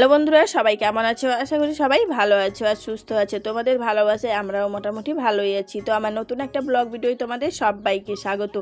Hello বন্ধুরা, সবাই কেমন আছো? আশা করি সবাই ভালো আছো আর সুস্থ আছে। তোমাদের ভালোবাসায় আমরাও মোটামুটি ভালোই আছি। তো আমার নতুন একটা ব্লগ ভিডিও তোমাদের সবাইকে স্বাগত।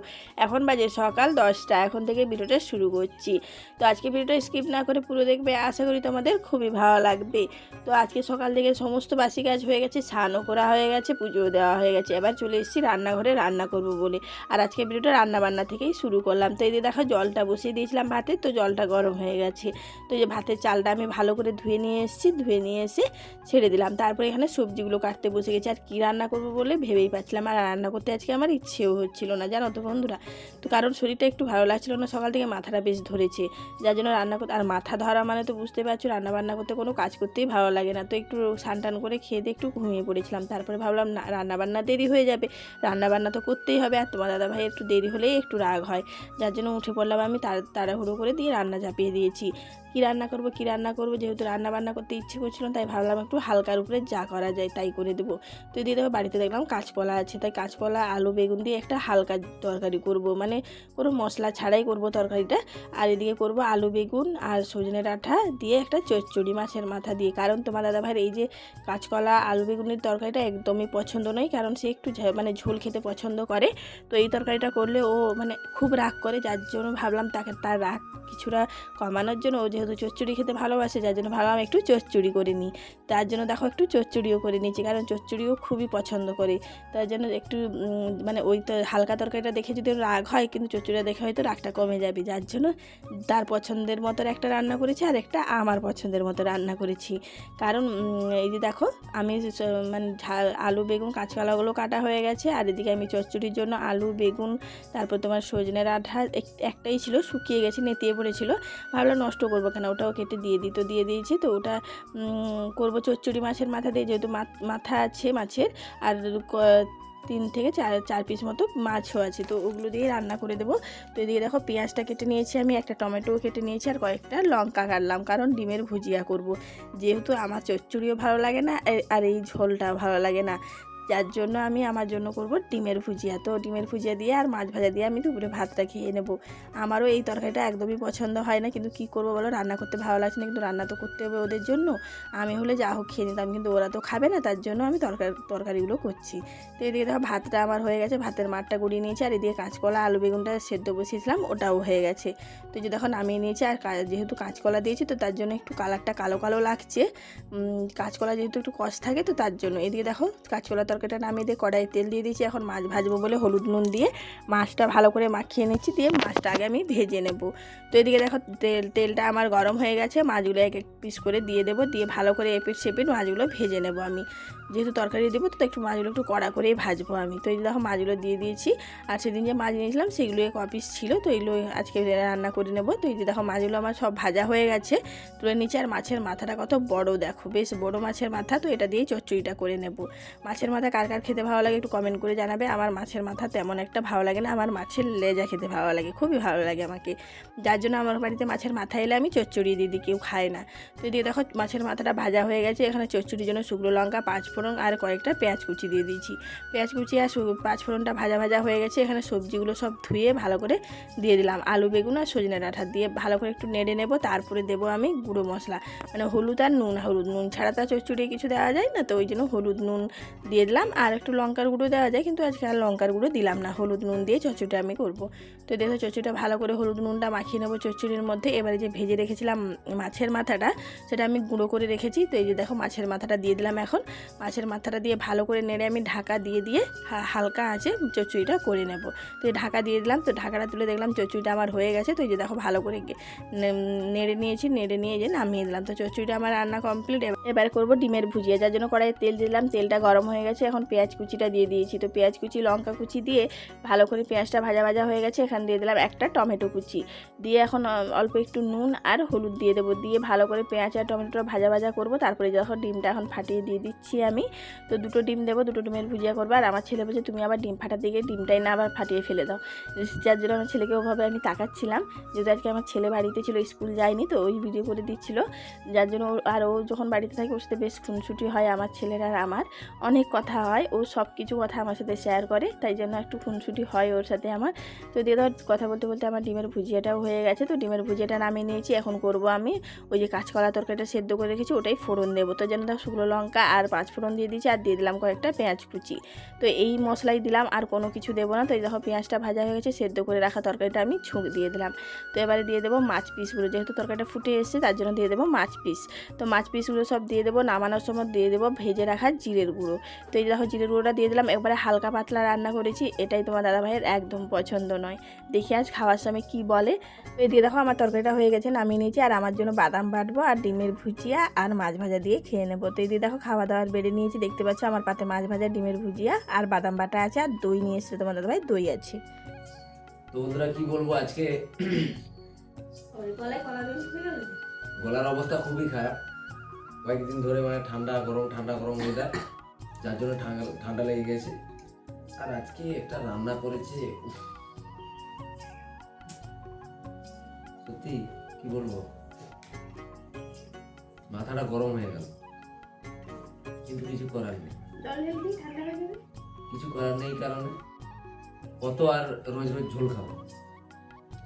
এখন বাজে সকাল দশটা, এখন থেকে ভিডিওটা শুরু করছি। তো আজকে ভিডিওটা স্কিপ না করে পুরো দেখবে, আশা করি তোমাদের খুবই ভালো লাগবে। তো আজকে সকাল থেকে সমস্ত বাসি কাজ হয়ে গেছে, স্নানও করা হয়ে গেছে পুজো দেওয়া হয়ে গেছে। এবার চলে এসেছি রান্নাঘরে রান্না করব বলে। আর আজকে ভিডিওটা রান্না বান্না থেকেই শুরু করলাম। তো এই দেখো, জলটা বসিয়ে দিয়েছিলাম ভাতে, তো জলটা গরম হয়ে গেছে। তো যে ভাতের চালটা আমি ভালো করে ধুয়ে নিয়ে এসেছি, ধুয়ে নিয়ে এসে ছেড়ে দিলাম। তারপরে এখানে সবজিগুলো কাটতে বসে গেছি। আর কী রান্না করব বলে ভেবেই পাচ্ছিলাম। আর রান্না করতে আজকে আমার ইচ্ছেও হচ্ছিল না, জানো তো বন্ধুরা। তো কারণ শরীরটা একটু ভালো লাগছিল না, সকাল থেকে মাথাটা বেশ ধরেছে। যার জন্য রান্না করতে আর মাথা ধরা মানে তো বুঝতে পারছ রান্না বান্না করতে কোনো কাজ করতেই ভালো লাগে না। তো একটু স্নান টান করে খেয়ে দিয়ে একটু ঘুমিয়ে পড়েছিলাম। তারপরে ভাবলাম, না রান্না বান্না দেরি হয়ে যাবে। রান্না বান্না তো করতেই হবে। আর তোমার দাদা ভাই একটু দেরি হলেই একটু রাগ হয়। যার জন্য উঠে পড়লাম আমি তাড়া তাড়াহুড়ো করে দিয়ে রান্না চাপিয়ে দিয়েছি। কী রান্না করব, কী রান্না করব যেহেতু রান্না বান্না করতে ইচ্ছে করছিল তাই ভাবলাম একটু হালকার উপরে যা করা যায় তাই করে দেবো। তো দিয়ে দেখো বাড়িতে দেখলাম কাঁচকলা আছে, তাই কাঁচকলা, আলু, বেগুন দিয়ে একটা হালকা তরকারি করব। মানে কোনো মশলা ছাড়াই করব তরকারিটা। আর এদিকে করব আলু, বেগুন আর সজনে ডাঁটা দিয়ে একটা চচ্চড়ি মাছের মাথা দিয়ে। কারণ তোমার দাদা ভাইয়ের এই যে কাঁচকলা, আলু বেগুনের তরকারিটা একদমই পছন্দ নয়, কারণ সে একটু মানে ঝোল খেতে পছন্দ করে। তো এই তরকারিটা করলে ও মানে খুব রাগ করে, যার জন্য ভাবলাম তাকে তার রাগ কিছুটা কমানোর জন্য ও যেহেতু চচ্চড়ি খেতে ভালোবাসে যার জন্য ভাবলাম একটু চচ্চড়ি করে নিই। তার জন্য দেখো একটু চচ্চড়িও করে নিয়েছি, কারণ চচ্চড়িও খুবই পছন্দ করে। তার জন্য একটু মানে ওই তো হালকা তরকারিটা দেখে যদি রাগ হয়, কিন্তু চচ্চড়িটা দেখে হয়তো রাগটা কমে যাবে। যার জন্য তার পছন্দের মতো একটা রান্না করেছি আর একটা আমার পছন্দের মতো রান্না করেছি। কারণ এই যে দেখো, আমি মানে আলু, বেগুন, কাঁচকলাগুলো কাটা হয়ে গেছে, আর এদিকে আমি চচ্চড়ির জন্য আলু, বেগুন, তারপর তোমার সজনের আঠা এক- একটাই ছিল, শুকিয়ে গেছে, নেতিয়ে পড়েছিল। ভাবলাম নষ্ট করব কেন? ওটাও কেটে দিয়ে দিই। তো দিয়ে দিয়েছি, তো ওটা করব চচ্চড়ি মাছের মাথা দিয়ে যেহেতু মাথ- আছে মাছের, আর তিন থেকে চার চার পিস মতো মাছও আছে, তো ওগুলো দিয়ে রান্না করে দেবো। তো এদিকে দেখো পেঁয়াজটা কেটে নিয়েছি আমি, একটা টমেটোও কেটে নিয়েছি, আর কয়েকটা লঙ্কা কাটলাম, কারণ ডিমের ভুজিয়া করব। যেহেতু আমার চচ্চড়িও ভালো লাগে না আর এই ঝোলটা ভালো লাগে না যার জন্য আমি আমার জন্য করব ডিমের ভুজিয়া। তো ডিমের ভুজিয়া দিয়ে আর মাছ ভাজা দিয়ে আমি দুপুরে ভাতটা খেয়ে নেব। আমারও এই তরকারিটা একদমই পছন্দ হয় না, কিন্তু কি করব বলো? রান্না করতে ভালো লাগছে না, কিন্তু রান্না তো করতে হবে ওদের জন্য। আমি হলে যা হোক খেয়ে নিতাম, কিন্তু ওরা তো খাবে না, তার জন্য আমি তরকারি, তরকারিগুলো করছি। তো এদিকে দেখো ভাতটা আমার হয়ে গেছে, ভাতের মাঠটা গুড়িয়ে নিয়েছি, আর এদিকে কাঁচকলা, আলু বেগুনটা সেদ্ধ বসিয়েছিলাম, ওটাও হয়ে গেছে। তো যে দেখো নামিয়ে নিয়েছি, আর যেহেতু কাঁচকলা দিয়েছি, তো তার জন্য একটু কালারটা কালো কালো লাগছে। কাঁচকলা যেহেতু একটু কষ থাকে, তো তার জন্য। এদিকে দেখো কাঁচকলা তরকারিটা নামিয়ে দিয়ে কড়াই তেল দিয়ে দিয়েছি। এখন মাছ ভাজবো বলে হলুদ নুন দিয়ে মাছটা ভালো করে মাখিয়ে নিচ্ছি দিয়ে মাছটা আগে আমি ভেজে নেব। তো এদিকে দেখো তেল, তেলটা আমার গরম হয়ে গেছে, মাছগুলো এক এক পিস করে দিয়ে দেবো, দিয়ে ভালো করে এপিট সেপিট মাছগুলো ভেজে নেব আমি। যেহেতু তরকারি দেবো, তো একটু মাছগুলো একটু কড়া করেই ভাজবো আমি। তো এই দেখো মাছগুলো দিয়ে দিয়েছি, আর সেদিন যে মাছ নিয়েছিলাম সেগুলো এক পিস ছিল, তো এগুলো আজকে রান্না করে নেব। তো এই যে দেখো মাছগুলো আমার সব ভাজা হয়ে গেছে, তুলে নিচে আর মাছের মাথাটা কত বড় দেখো, বেশ বড় মাছের মাথা, তো এটা দিয়েই চচ্চড়িটা করে নেব। মাছের মাথা কার কার খেতে ভালো লাগে একটু কমেন্ট করে জানাবে। আমার মাছের মাথা তেমন একটা ভালো লাগে না, আমার মাছের লেজা খেতে ভালো লাগে, খুবই ভালো লাগে আমাকে। যার জন্য আমার বাড়িতে মাছের মাথা এলে আমি চচ্চড়ি দিয়ে দিই কেউ খায় না। তো দিয়ে দেখো মাছের মাথাটা ভাজা হয়ে গেছে, এখানে চচ্চড়ির জন্য শুকনো লঙ্কা, পাঁচ ফোড়ন আর কয়েকটা পেঁয়াজ কুচি দিয়ে দিয়েছি। পেঁয়াজ কুচি আর সু- পাঁচ ফোড়নটা ভাজা ভাজা হয়ে গেছে, এখানে সবজিগুলো সব ধুয়ে ভালো করে দিয়ে দিলাম। আলু, বেগুন আর সজনে ডাঁটা দিয়ে ভালো করে একটু নেড়ে নেব, তারপরে দেবো আমি গুঁড়ো মশলা। মানে হলুদ আর নুন, হলুদ, নুন ছাড়া তো চচ্চড়ি কিছু দেওয়া যায় না, তো ওই জন্য হলুদ, নুন দিয়ে দিলাম। আর একটু লঙ্কার গুঁড়ো দেওয়া যায়, কিন্তু আজকে আর লঙ্কার গুঁড়ো দিলাম না। হলুদ নুন দিয়ে চচ্চড়িটা আমি করব। তো দেখো চচ্চড়িটা ভালো করে হলুদ নুনটা মাখিয়ে নেব চচ্চড়ির মধ্যে। এবারে যে ভেজে রেখেছিলাম মাছের মাথাটা, সেটা আমি গুঁড়ো করে রেখেছি। তো এই যে দেখো মাছের মাথাটা দিয়ে দিলাম এখন। মাছের মাথাটা দিয়ে ভালো করে নেড়ে আমি ঢাকা দিয়ে দিয়ে হালকা আছে চচ্চড়িটা করে নেব। তো এই ঢাকা দিয়ে দিলাম, তো ঢাকাটা তুলে দেখলাম চচ্চড়িটা আমার হয়ে গেছে। তো এই যে দেখো ভালো করে নেড়ে নিয়েছি, নেড়ে নিয়ে যে নামিয়ে দিলাম। তো চচ্চড়িটা আমার রান্না কমপ্লিট। এবার করব ডিমের ভুজিয়া। যার জন্য কড়াইয়ে তেল দিলাম। তেলটা গরম হয়ে গেছে। এখন পেঁয়াজ কুচিটা দিয়ে দিয়েছি। তো পেঁয়াজ কুচি, লঙ্কা কুচি দিয়ে ভালো করে পেঁয়াজটা ভাজা ভাজা হয়ে গেছে। এখানে দিয়ে দিলাম একটা টমেটো কুচি। দিয়ে এখন অল্প একটু নুন আর হলুদ দিয়ে দেবো। দিয়ে ভালো করে পেঁয়াজ আর টমেটোটা ভাজা ভাজা করব। তারপরে যখন ডিমটা এখন ফাটিয়ে দিয়ে দিচ্ছি আমি। তো দুটো ডিম দেবো, দুটো ডিমের ভুজিয়া করব। আর আমার ছেলে বলছে, তুমি আবার ডিম ফাটার দিকে ডিমটাই না আবার ফাটিয়ে ফেলে দাও। যার জন্য আমার ছেলেকে ওভাবে আমি তাকাচ্ছিলাম। যেহেতু আজকে আমার ছেলে বাড়িতে ছিল, স্কুল যায়নি, তো ওই ভিডিও করে দিচ্ছিল। যার জন্য আর ও যখন বাড়িতে থাকে, ওর সাথে বেশ খুনসুটি হয়, আমার ছেলের আর আমার। অনেক কথা কথা হয়, ও সব কিছু কথা আমার সাথে শেয়ার করে, তাই জন্য একটু খুনসুটি হয় ওর সাথে আমার। তো দিয়ে ধর কথা বলতে বলতে আমার ডিমের ভুজিয়াটাও হয়ে গেছে, তো ডিমের ভুজিয়াটা নামিয়ে নিয়েছি, এখন করব আমি। ওই যে কাঁচকলা তরকারিটা সেদ্ধ করে রেখেছি, ওটাই ফোড়ন দেবো। তো যেন ধর শুকনো লঙ্কা আর পাঁচ ফোড়ন দিয়ে দিয়েছি, আর দিয়ে দিলাম কয়েকটা পেঁয়াজ কুচি। তো এই মশলাই দিলাম, আর কোনো কিছু দেবো না। তো এই দেখো পেঁয়াজটা ভাজা হয়ে গেছে, সেদ্ধ করে রাখা তরকারিটা আমি ছুঁক দিয়ে দিলাম। তো এবারে দিয়ে দেবো মাছ পিসগুলো, যেহেতু তরকারিটা ফুটে এসেছে, তার জন্য দিয়ে দেবো মাছ পিস। তো মাছ পিসগুলো সব দিয়ে দেবো, নামানোর সময় দিয়ে দেবো ভেজে রাখা জিরের গুঁড়ো। তো এই দেখো জিরের গুঁড়োটা দিয়ে দিলাম। একবারে হালকা পাতলা রান্না করেছি। এটাই তোমার দাদা ভাইয়ের একদম পছন্দ নয়। দেখি আজ খাওয়ার সময় কি বলে। তো এই দিয়ে দেখো আমার তরকারিটা হয়ে গেছে নামিয়ে নিয়েছি। আর আমার জন্য বাদাম বাটবো আর ডিমের ভুজিয়া আর মাছ ভাজা দিয়ে খেয়ে নেব। তো এই দিয়ে দেখো খাওয়া দাওয়ার বেড়ে নিয়েছি। দেখতে পাচ্ছ আমার পাতে মাছ ভাজা ডিমের ভুজিয়া আর বাদাম বাটা আছে আর দই নিয়ে এসেছে তোমার দাদা ভাই দই আছে। তো বন্ধুরা কি বলব আজকে? গলার অবস্থা খুবই খারাপ। কয়েকদিন ধরে মানে ঠান্ডা গরম ঠান্ডা গরম ওয়েদার যার জন্য ঠান্ডা ঠান্ডা লেগে গেছে। আর আজকে একটা রান্না করেছে সত্যি কি বলব? মাথাটা গরম হয়ে গেল। কিন্তু কিছু করার নেই। কিছু করার নেই কারণে। কত আর রোজ রোজ ঝোল খাব?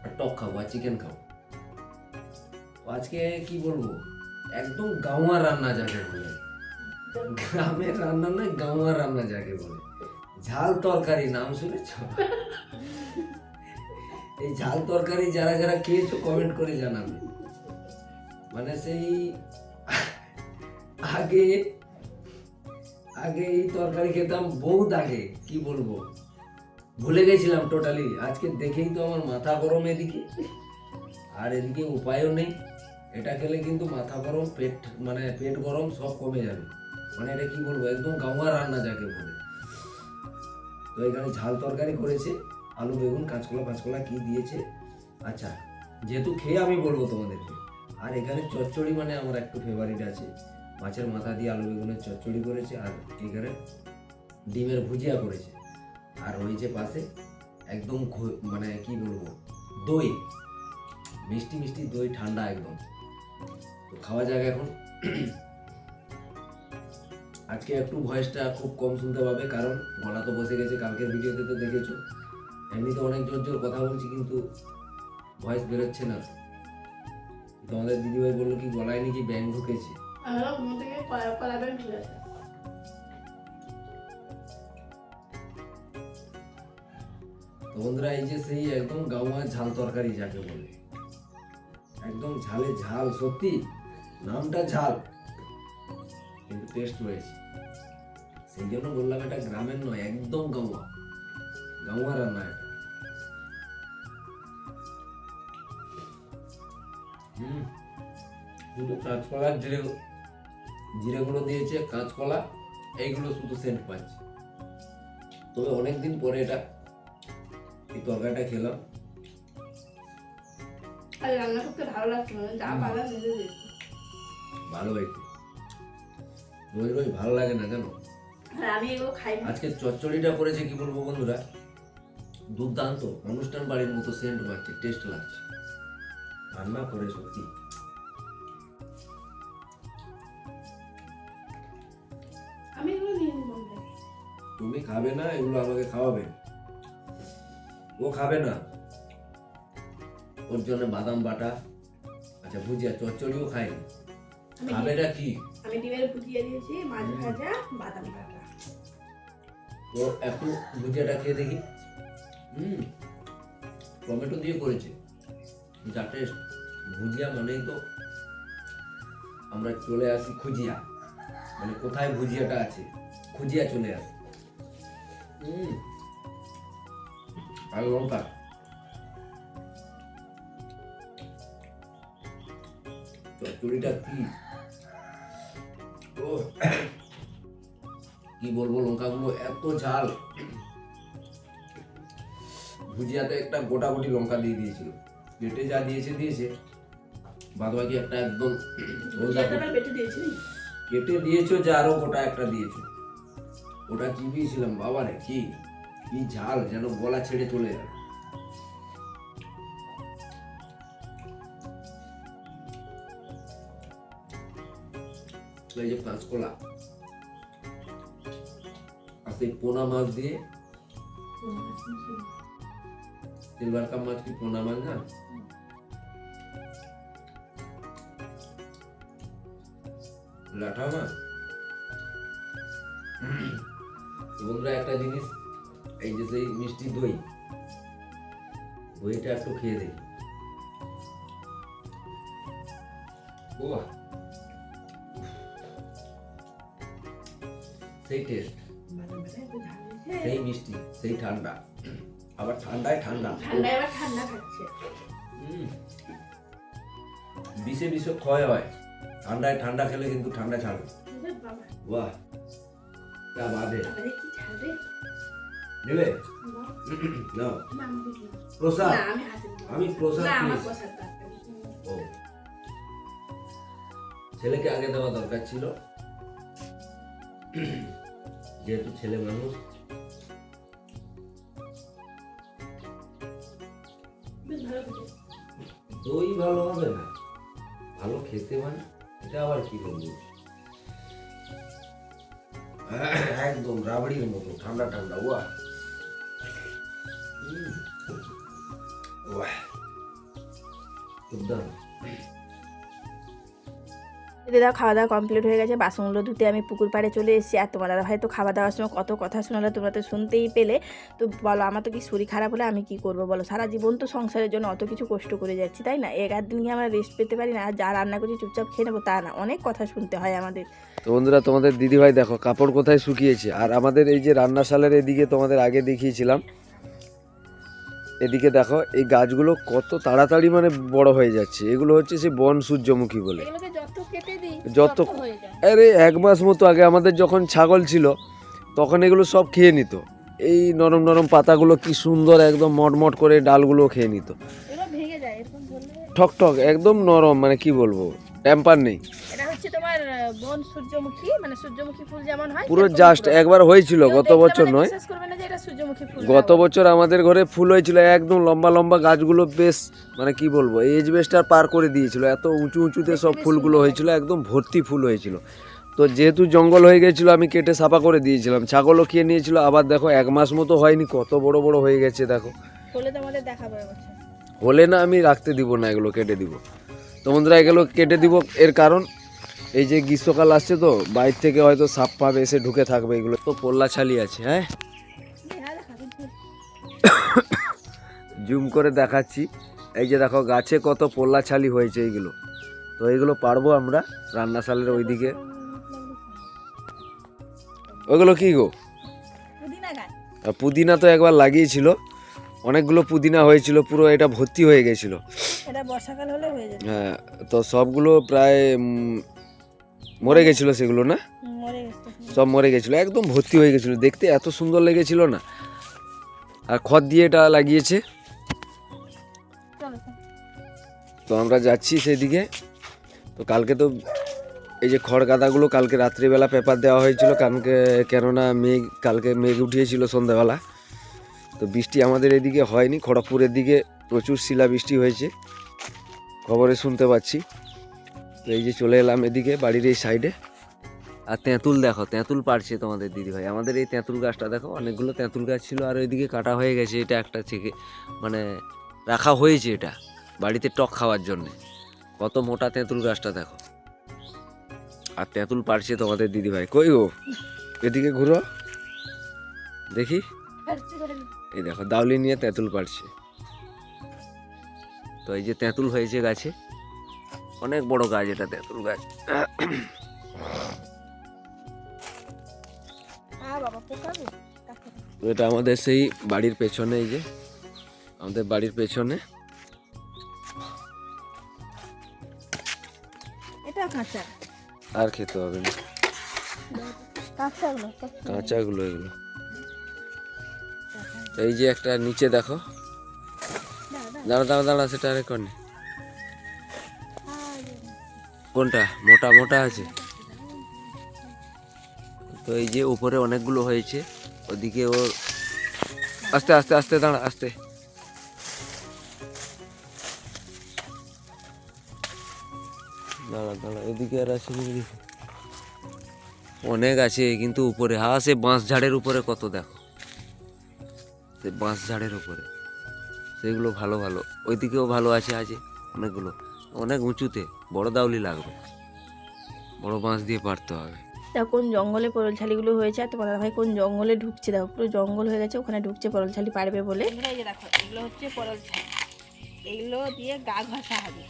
আর টক খাব আর চিকেন খাব। আজকে কি বলব? একদম গাঁওয়া রান্না যাকে বলে। গ্রামের রান্না নয় গাঁওয়া রান্না যাকে বলে। ঝাল তরকারি, নাম শুনেছ? এই ঝাল তরকারি যারা যারা খেয়েছো কমেন্ট করে জানাবে। মানে সেই আগে আগে এই তরকারি খেতাম বহুত আগে, কি বলব? ভুলে গেছিলাম টোটালি আজকে দেখেই তো আমার মাথা গরম এদিকে। আর এদিকে উপায়ও নেই। এটা খেলে কিন্তু মাথা গরম, পেট মানে পেট গরম সব কমে যাবে। মানে এটা কি বলব, একদম গাওয়া রান্না যাকে বলে। তো এখানে ঝাল তরকারি করেছে, আলু, বেগুন, কাঁচকলা ফাঁচকলা কি দিয়েছে? আচ্ছা যেহেতু খেয়ে আমি বলব তোমাদেরকে, আর এখানে চচ্চড়ি মানে আমার একটু ফেভারিট আছে। মাছের মাথা দিয়ে আলু, বেগুনের চচ্চড়ি করেছে, আর এখানে ডিমের ভুজিয়া করেছে। আর ওই যে পাশে একদম মানে কি বলব, দই, মিষ্টি মিষ্টি দই ঠান্ডা একদম। তো খাওয়া যাক এখন। আজকে একটু ভয়েসটা খুব কম শুনতে পাবে কারণ গলা তো বসে গেছে কালকের ভিডিওতে তো দেখেছ। এমনিতে অনেক জোর জোর কথা বলছি কিন্তু ভয়েস বেরোচ্ছে না। তোমাদের দিদিভাই বলল কি গলায় নাকি ব্যাং ঢুকেছে? তো বন্ধুরা এই যে সেই একদম গাওয়া ঝাল তরকারি যাকে বলে। একদম ঝালে ঝাল সত্যি? নামটা ঝাল কিন্তু টেস্ট রয়েছে। সেই জন্য বললাম এটা গ্রামের নয় একদম গাওয়া। গাওয়া রান্না এটা। হুম। শুধু কাঁচকলা জিরে জিরেগুলো দিয়েছে কাঁচকলা এইগুলো শুধু সেন্ট পাচ্ছে তবে অনেকদিন পরে এটা এই তরকারিটা খেলাম। রান্না করতে ভালো লাগছে না যা পালা নিজে ভালো হয়েছে। রোজ রোজ ভালো লাগে না জানো? আর আমি এগুলো খাই না আজকে চচ্চড়িটা করেছে কি বলব বন্ধুরা? দুর্দান্ত। অনুষ্ঠান বাড়ির মতো সেন্ট মারছে টেস্ট লাগছে। রান্না করে সত্যি। আমি এগুলো নিয়ে নিব তুমি খাবে না এগুলো আমাকে খাওয়াবে। ও খাবে না। ওর জন্য বাদাম বাটা। আচ্ছা ভুজিয়া চচ্চড়িও খায়নি খাবেটা কি? আমি ডিমের ভুজিয়া দিয়েছি মাছ ভাজা বাদাম কাটা তো একটু ভুজিয়াটা খেয়ে দেখি। হুম, টমেটো দিয়ে করেছে। যা টেস্ট ভুজিয়া মানেই তো আমরা চলে আসি খুজিয়া। মানে কোথায় ভুজিয়াটা আছে? খুজিয়া চলে আসি। হুম আর লঙ্কা চচ্চড়িটা কি? ও কি বলব লঙ্কাগুলো এত ঝাল। ভুজিয়াতে একটা গোটা গোটি লঙ্কা দিয়ে দিয়েছিল। পেটে যা দিয়েছে দিয়েছে। বাদ বাকি একটা একদম কেটে দিয়েছ যে আরও গোটা একটা দিয়েছ। ওটা চিবিয়েছিলাম বাবারে কি? কি ঝাল যেন গলা ছেড়ে চলে যাবে এই যে কাঁচকলা সেই পোনা মাছ দিয়ে? সিলভার কাপ মাছ কি পোনা মাছ না? লাঠা মাছ? বন্ধুরা একটা জিনিস এই যে সেই মিষ্টি দই দইটা একটু খেয়ে দেখি। বাহ! সেই টেস্ট সেই মিষ্টি সেই ঠান্ডা। আবার ঠান্ডায় ঠান্ডা। ঠান্ডা এবার ঠান্ডা খাচ্ছে। বিষে বিষ ক্ষয় হয়। ঠান্ডায় ঠান্ডা খেলে কিন্তু ঠান্ডা ছাড়বে। বাবা। বাহ। যা বাদে নেবে? না প্রসাদ? আমি প্রসাদ। ও। ছেলেকে আগে দেওয়া দরকার ছিল। যেহেতু ছেলে মানুষ। দই ভালো হবে না। ভালো খেতে মানে এটা আবার কি বলব? একদম রাবড়ির মতো ঠান্ডা ঠান্ডা ওয়া। ওয়াহ দুর্দান্ত দিদা খাওয়া দাওয়া কমপ্লিট হয়ে গেছে, বাসনগুলো ধুতে আমি পুকুর পাড়ে চলে এসেছি। আর তোমার দাদা হয়তো খাওয়া দাওয়ার সময় কত কথা শোনালে, তোমরা তো শুনতেই পেলে। তো বলো, আমার তো কি শরীর খারাপ হলে আমি কি করব বলো? সারা জীবন তো সংসারের জন্য অত কিছু কষ্ট করে যাচ্ছি, তাই না? এক দিন কি আমরা রেস্ট পেতে পারি না, আর যা রান্না করছি চুপচাপ খেয়ে নেব, তা না। অনেক কথা শুনতে হয় আমাদের। তো বন্ধুরা, তোমাদের দিদিভাই দেখো, কাপড় কোথায় শুকিয়েছে? আর আমাদের এই যে রান্নাশালের এদিকে তোমাদের আগে দেখিয়েছিলাম এদিকে দেখো এই গাছগুলো কত তাড়াতাড়ি মানে বড় হয়ে যাচ্ছে। এগুলো হচ্ছে সে বন সূর্যমুখী বলে। যত আরে এক মাস মতো আগে আমাদের যখন ছাগল ছিল তখন এগুলো সব খেয়ে নিত। এই নরম নরম পাতাগুলো কি সুন্দর একদম মটমট করে ডালগুলো খেয়ে নিত। ঠক ঠক একদম নরম মানে কি বলব? ট্যাম্পার নেই। এটা হচ্ছে তোমার বন সূর্যমুখী মানে সূর্যমুখী ফুল যেমন হয় পুরো জাস্ট একবার হয়েছিল গত বছর মানে নয়। বিশ্বাস করবে না যে এটা সূর্যমুখী ফুল গত বছর আমাদের ঘরে ফুল হয়েছিল একদম লম্বা লম্বা গাছগুলো বেশ মানে কি বলব এজ বেস্টার পার করে দিয়েছিল এত উঁচু উঁচুতে সব ফুলগুলো হয়েছিল একদম ভর্তি ফুল হয়েছিল। তো যেহেতু জঙ্গল হয়ে গেছিল আমি কেটে সাফা করে দিয়েছিলাম ছাগলও খেয়ে নিয়েছিল আবার দেখো এক মাস মতো হয়নি কত বড় বড় হয়ে গেছে দেখো। হলে না আমি রাখতে দিব না এগুলো কেটে দিব। তো বন্ধুরা এগুলো কেটে দিব। এর কারণ এই যে গ্রীষ্মকাল আসছে তো বাইর থেকে হয়তো সাপ পাবে এসে ঢুকে থাকবে এগুলো। তো পোল্লা ছালি আছে হ্যাঁ? জুম করে দেখাচ্ছি। এই যে দেখো গাছে কত পোল্লা ছালি হয়েছে এইগুলো তো এইগুলো পারব আমরা রান্নাশালের ওইদিকে। ওইগুলো কি গো? পুদিনা তো একবার লাগিয়েছিল। অনেকগুলো পুদিনা হয়েছিল পুরো এটা ভর্তি হয়ে গেছিল। এটা বর্ষাকাল হলে হয়ে হ্যাঁ তো সবগুলো প্রায় মরে গেছিল সেগুলো না? সব মরে গেছিল একদম ভর্তি হয়ে গেছিল। দেখতে এত সুন্দর লেগেছিল না? আর খড় দিয়ে এটা লাগিয়েছে। তো আমরা যাচ্ছি সেদিকে। তো কালকে তো এই যে খড় গাদাগুলো কালকে রাত্রিবেলা পেপার দেওয়া হয়েছিল। কালকে কেননা মেঘ কালকে মেঘ উঠিয়েছিল সন্ধ্যাবেলা। তো বৃষ্টি আমাদের এদিকে হয়নি, খড়গপুরের দিকে প্রচুর শিলা বৃষ্টি হয়েছে। খবরে শুনতে পাচ্ছি। তো এই যে চলে এলাম এদিকে বাড়ির এই সাইডে। আর তেঁতুল দেখো, তেঁতুল পারছে তোমাদের দিদিভাই আমাদের এই তেঁতুল গাছটা দেখো, অনেকগুলো তেঁতুল গাছ ছিল আর ওইদিকে কাটা হয়ে গেছে, এটা একটা থেকে মানে রাখা হয়েছে এটা বাড়িতে টক খাওয়ার জন্য। কত মোটা তেঁতুল গাছটা দেখো। আর তেঁতুল পারছে তোমাদের দিদিভাই কই গো? এদিকে ঘুরো। দেখি। এই দেখো দাউলি নিয়ে তেঁতুল পাড়ছে তো এই যে তেঁতুল হয়েছে গাছে অনেক বড় গাছ এটা তেঁতুল গাছ? তো এটা আমাদের সেই বাড়ির পেছনে এই যে আমাদের বাড়ির পেছনে। এটা কাঁচা। আর খেতে হবে না। কাঁচাগুলো। কাঁচাগুলো এগুলো। এই যে একটা নিচে দেখো। দাঁড়া দাঁড়া দাঁড়া সেটা আরে কোন কোনটা? মোটা মোটা আছে। তো এই যে উপরে অনেকগুলো হয়েছে, ওদিকে ওর আস্তে আস্তে আস্তে, দাঁড়া আস্তে। দাঁড়া দাঁড়া, এদিকে আর দেখি অনেক আছে, কিন্তু উপরে সে বাঁশ ঝাড়ের উপরে কত দেখো। সে বাঁশ ঝাড়ের উপরে। সেগুলো ভালো ভালো ওইদিকেও ভালো আছে আছে অনেকগুলো। অনেক উঁচুতে বড় দাউলি লাগবে। বড় বাঁশ দিয়ে পারতে হবে। দেখো কোন জঙ্গলে পরলছালিগুলো হয়েছে আর তোমার ভাই কোন জঙ্গলে ঢুকছে। দেখো পুরো জঙ্গল হয়ে গেছে ওখানে ঢুকছে পরলছালি পারবে বলে। এই যে দেখো এগুলো হচ্ছে পরলছালি। এগুলো দিয়ে গা ঘষা হবে।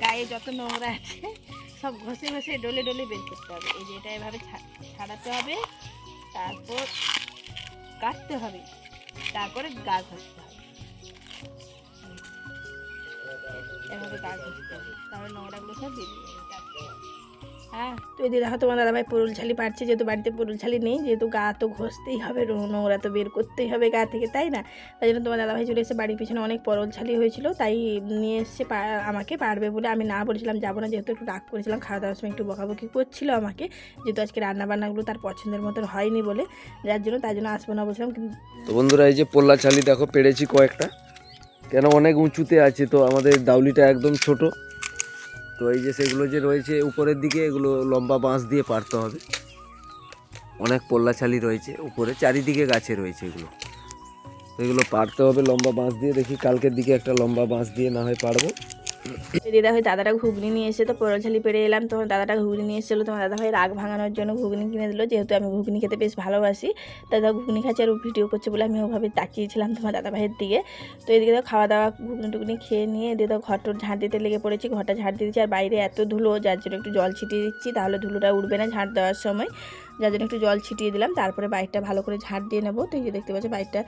গায়ে যত নোংরা আছে সব ঘষে ঘষে ডলে ডলে বের করতে হবে। এই যে এটা এভাবে ছা- ছাড়াতে হবে তারপর কাটতে হবে। তারপরে গা ঘষতে হবে। এভাবে গা ঘষতে হবে। তাহলে নোংরাগুলো সব বেরিয়ে যাবে। হ্যাঁ। তো এদিকে দেখো তোমার দাদাভাই পুরুল ছালি পারছে যেহেতু বাড়িতে পুরুল ছালি নেই যেহেতু গা তো ঘষতেই হবে নো- নোংরা তো বের করতেই হবে গা থেকে তাই না? তাই জন্য তোমার দাদাভাই চলে এসে বাড়ির পিছনে অনেক পরল ছালি হয়েছিল তাই নিয়ে এসছে পা- আমাকে পারবে বলে আমি না বলেছিলাম যাব না যেহেতু একটু রাগ করেছিলাম খাওয়া দাওয়ার সময় একটু বকাবকি করছিল আমাকে যেহেতু আজকে রান্নাবান্নাগুলো তার পছন্দের মতন হয়নি বলে যার জন্য তাই জন্য আসব না বলছিলাম কিন্তু তো বন্ধুরা এই যে পোল্লা চালি দেখো পেরেছি কয়েকটা কেন অনেক উঁচুতে আছে তো আমাদের দাউলিটা একদম ছোট। তো এই যে সেগুলো যে রয়েছে, উপরের দিকে এগুলো লম্বা বাঁশ দিয়ে পারতে হবে। অনেক পল্লাছালি রয়েছে উপরে, চারিদিকে গাছে রয়েছে এগুলো। এগুলো পারতে হবে লম্বা বাঁশ দিয়ে। দেখি কালকের দিকে একটা লম্বা বাঁশ দিয়ে না হয় পারব। দিদা ভাই দাদাটা ঘুগনি নিয়ে এসে তো পরলঝালি পেরে এলাম তখন দাদাটা ঘুগনি নিয়ে এসেছিল তোমার দাদা ভাই রাগ ভাঙানোর জন্য ঘুগনি কিনে দিল, যেহেতু আমি ঘুগনি খেতে বেশ ভালোবাসি দাদা ঘুগনি খাচ্ছে আর ভিডিও করছে বলে আমি ওভাবে তাকিয়েছিলাম তোমার দাদা ভাইয়ের দিকে। তো এদিকে তো খাওয়া দাওয়া, ঘুগনি টুগনি খেয়ে নিয়ে এদিকে তো ঘর টর ঝাঁট দিতে লেগে পড়েছি, ঘরটা ঝাঁট দিয়ে দিচ্ছি আর বাইরে এত ধুলো যার জন্য একটু জল ছিটিয়ে দিচ্ছি, তাহলে ধুলোটা উঠবে না ঝাঁট দেওয়ার সময়। যার জন্য একটু জল ছিটিয়ে দিলাম, তারপরে বাইকটা ভালো করে ঝাঁট দিয়ে নেব। তো এই যে দেখতে পাচ্ছি বাইকটা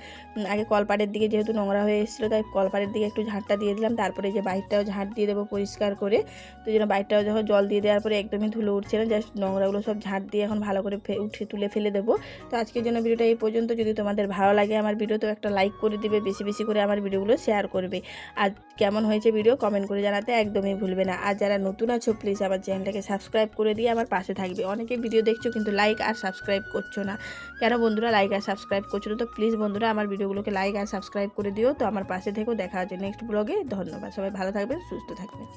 আগে কলপাড়ের দিকে যেহেতু নোংরা হয়ে এসেছিল, তাই কলপাড়ের দিকে একটু ঝাঁটটা দিয়ে দিলাম। তারপরে যে বাইকটাও ঝাঁট দিয়ে দেবো পরিষ্কার করে। তো জন্য বাইকটাও যখন জল দিয়ে দেওয়ার পরে একদমই ধুলো উঠছে না, জাস্ট নোংরাগুলো সব ঝাঁট দিয়ে এখন ভালো করে উঠে তুলে ফেলে দেবো। তো আজকের জন্য ভিডিওটা এই পর্যন্ত। যদি তোমাদের ভালো লাগে আমার ভিডিও তো একটা লাইক করে দিবে, বেশি বেশি করে আমার ভিডিওগুলো শেয়ার করবে। আর কেমন হয়েছে ভিডিও কমেন্ট করে জানাতে একদমই ভুলবে না। আর যারা নতুন আছো প্লিজ আমার চ্যানেলটাকে সাবস্ক্রাইব করে দিয়ে আমার পাশে থাকবে। অনেকে ভিডিও দেখছ কিন্তু লাইক আর সাবস্ক্রাইব করছ না। কেন বন্ধুরা লাইক আর সাবস্ক্রাইব করছ না? তো প্লিজ বন্ধুরা আমার ভিডিওগুলোকে লাইক আর সাবস্ক্রাইব করে দিও। তো আমার পাশে থেকেও দেখা হচ্ছে নেক্সট ব্লগে ধন্যবাদ। সবাই ভালো থাকবেন, সুস্থ থাকবেন।